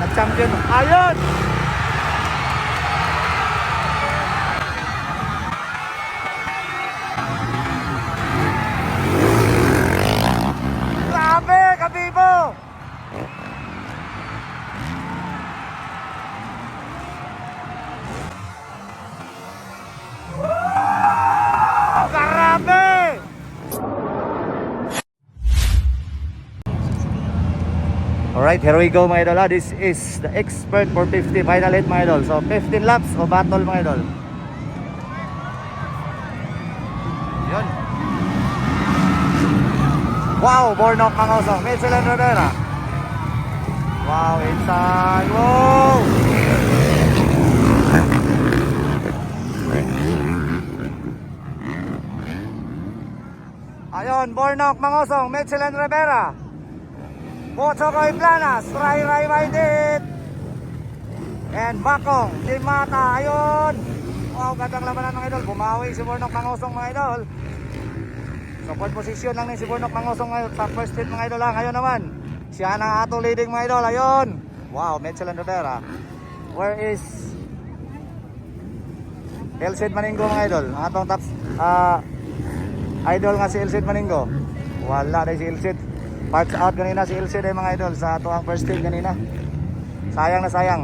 Nag-champion. Ayun! Alright, here we go mga idol. ah. This is the expert for 50 final hit mga idol. So 15 laps o battle mga idol. Yun. Wow, Bornok Mangosong. Michelin Rivera. Wow, inside. Wow! Ayun, Bornok Mangosong, Michelin Rivera. Pocho Koy Planas, Rai Rai Maidit. And Bakong, Dimata, ayun. Wow, gandang labanan mga idol. Bumawi si Bornok Mangosong mga idol. Pole position lang ni si Bornok Mangosong ngayon sa first hit mga idol lang. Ngayon naman, siya na ato leading mga idol. Ayun. Wow, Michelin Rivera. Where is Elsid Maningo mga idol? Ang atong top ah, idol nga si Elsid Maningo. Wala na si Elsid. Parts out kanina si ay mga idol sa ato ang first hit kanina. Sayang na sayang.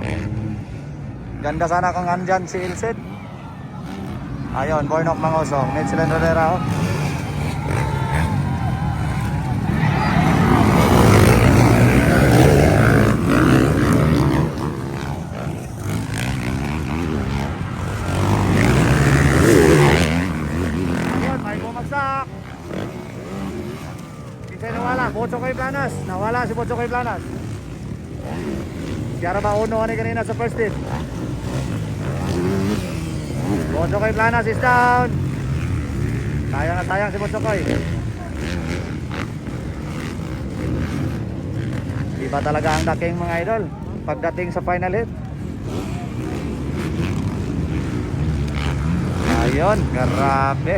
Ganda sana kung andyan si Elsid. Ayun, Bornok Mangosong. Michelin Rivera. Oh. Ayun, may. Hindi nawala. Bocho Koy Planas. Nawala si Bocho Koy Planas. Kaya ba uno ni kanina sa first hit? Bocho Koy Planas is down. Sayang na sayang si Bocho Koy. Iba talaga ang daking mga idol pagdating sa final hit. Ayun, grabe.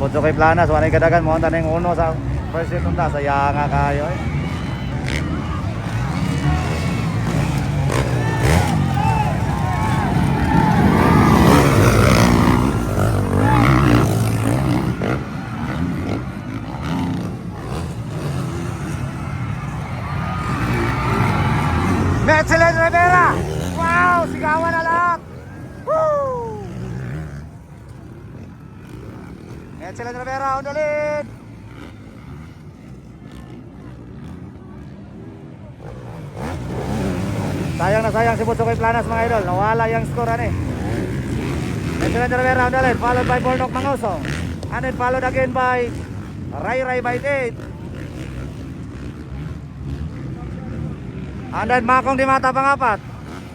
Bocho kay Planas, wala kadagan mo ang uno sa first hit nung saya nga kayo eh. Michelin Rivera! Wow! Sigawan na lahat! Woo! Michelin Rivera on the lead! Sayang na sayang si Butsukoy Planas mga idol. Nawala yung score eh. Michelin Rivera the lead. Followed by Bornok Mangosong. And then followed again by Ray Ray by 8. And then Makong di mata pangapat.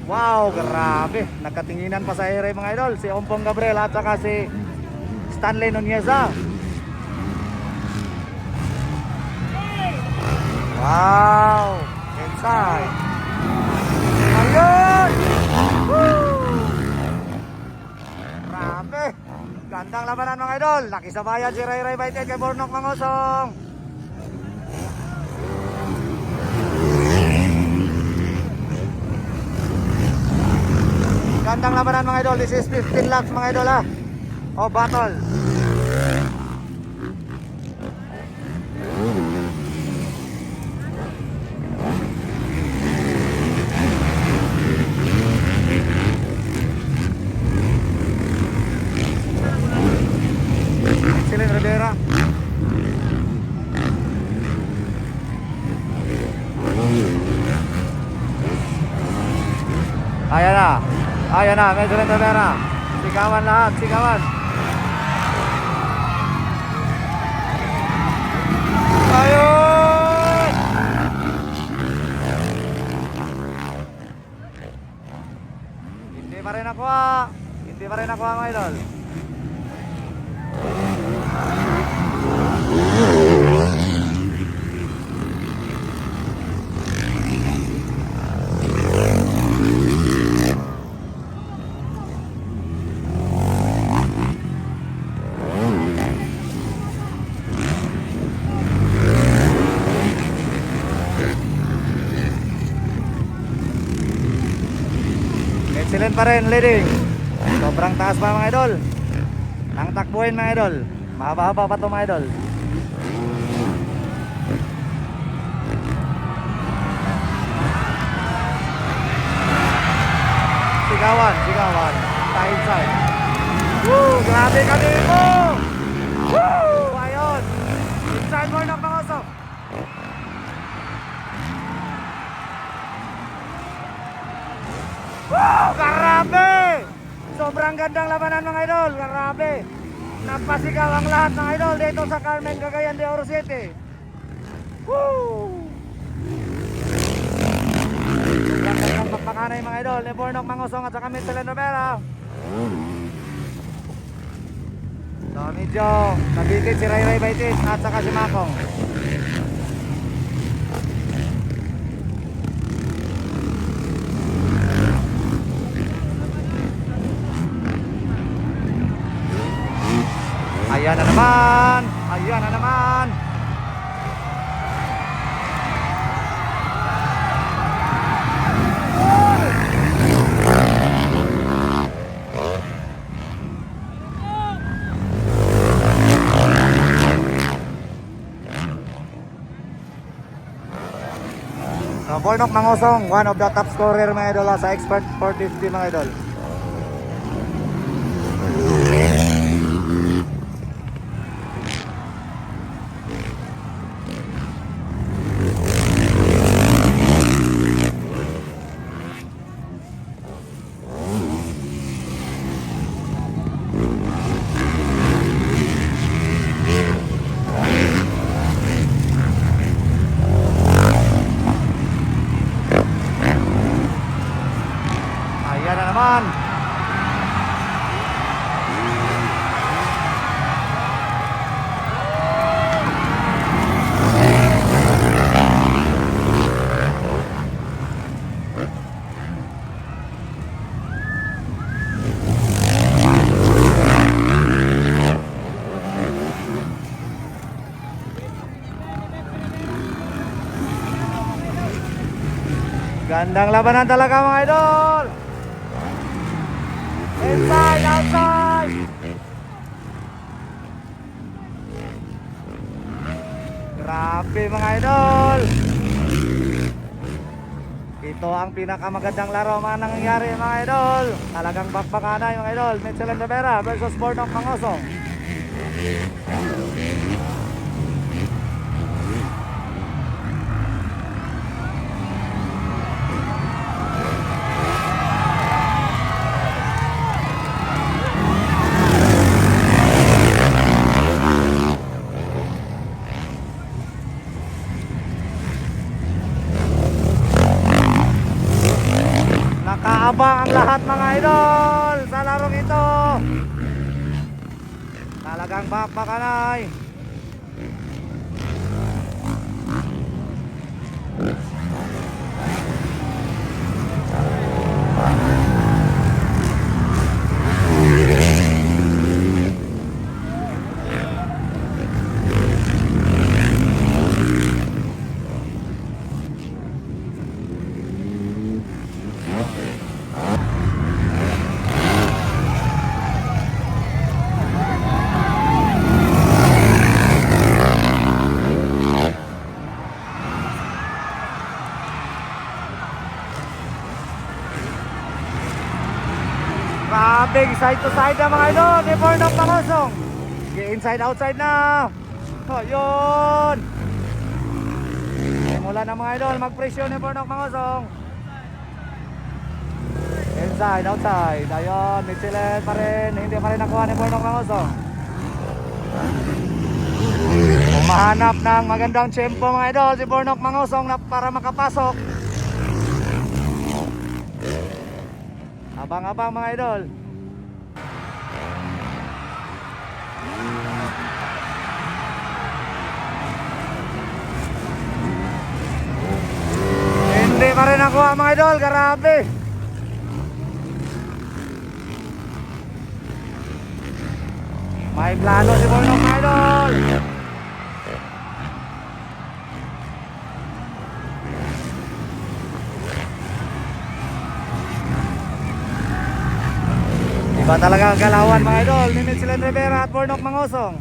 Wow, grabe. Nagkatinginan pa sa ere mga idol. Si Ompong Gabriel at saka si Stanley Nuneza. Wow. Inside. Woo! Grabe. Gandang labanan mga idol. Nakisabayan si Ray Ray Baited kay Bornok Mangosong. Gandang labanan mga idol. This is 15 laps mga idol ha. O battle. Silin Rivera. Ayan na. Ayan na, medyo rin Rivera. Sigawan lahat, sigawan. Ayun! Hindi pa rin nakuha. Hindi pa rin nakuha mga idol. Pa rin, leading. Sobrang taas pa mga idol. Nang takbuhin mga idol. Mahaba-haba pa to mga idol. Sigawan, sigawan. Side side. Woo! Grabe kami mo! Woo! Ayun! Inside more ng pangosok. Wow! Grabe! Sobrang gandang labanan mga idol. Grabe! Napasigaw ang lahat ng idol dito sa Carmen Cagayan de Oro City. Woo! Sobrang gandang mga idol. Ni Bornok Mangosong at saka Michelin Rivera. So medyo nabitin si Ray Ray Baitis at saka si Makong. Ayan na naman! Ayan na naman! So, Bornok Mangosong, one of the top scorer mga idol ah, sa Expert 450 mga idol. Ayan na naman. Gandang labanan talaga mga idol. Inside, outside. Grabe mga idol. Ito ang pinakamagandang laro mga nangyayari mga idol. Talagang bakbakanay mga idol. Michelin Rivera versus Bornok Mangosong. Nakaabang ang lahat mga idol sa larong ito. Talagang bakbakanay. Grabe, side to side na mga idol. Ni Bornok Pangosong. Sige, inside outside na. Oh, yun. Simula na mga idol, mag-presyo ni Bornok Pangosong. Inside, outside. Ayun, Michelin pa rin. Hindi pa rin nakuha ni Bornok Pangosong. Umahanap ng magandang tiyempo mga idol si Bornok Mangosong na para makapasok. Abang-abang mga idol. Hindi pa rin nakuha mga idol, grabe. May plano si Bornok mga idol. Iba talaga ang galawan mga idol ni Michelin Rivera at Bornok Mangosong.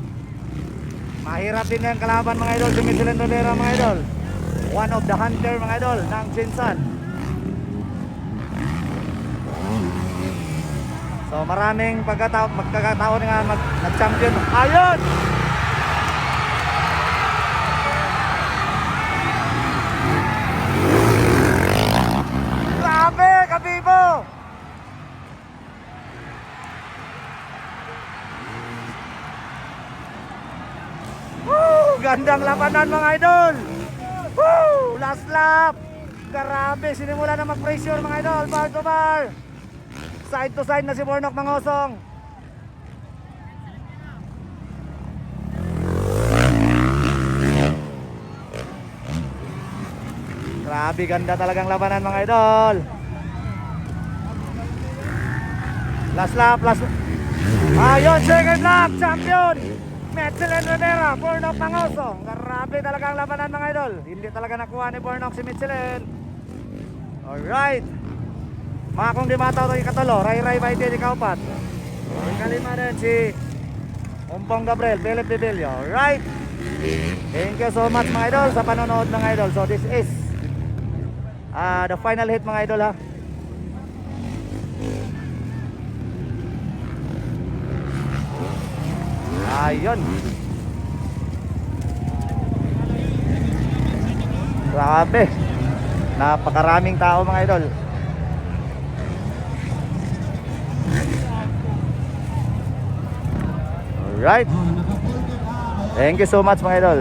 Mahirap din yung kalaban mga idol si Michelin Rivera mga idol. One of the hunter mga idol ng Jinsan. So maraming pagkatao, magkakataon nga mag, nag-champion. Ayun! Grabe, kabibo! Woo! Gandang labanan mga idol! Last lap! Grabe, sinimula na mag-pressure mga idol, bar to bar! Side to side na si Bornok Mangosong. Grabe, ganda talagang labanan mga idol. Last lap, last Ayun, second lap, champion! Michelin Rivera, Bornok Mangosong. Grabe talaga ang labanan mga idol. Hindi talaga nakuha ni Bornok si Michelin. Alright. Mga kung di mataw ito ikatulo, Ray Ray Baite di Kaupat. Ikalima din si Umpong Gabriel, Philip Debilio. Alright. Thank you so much mga idol sa panonood mga idol. So this is ah the final hit mga idol ha. Ayun. Grabe. Napakaraming tao mga idol. Alright. Thank you so much mga idol.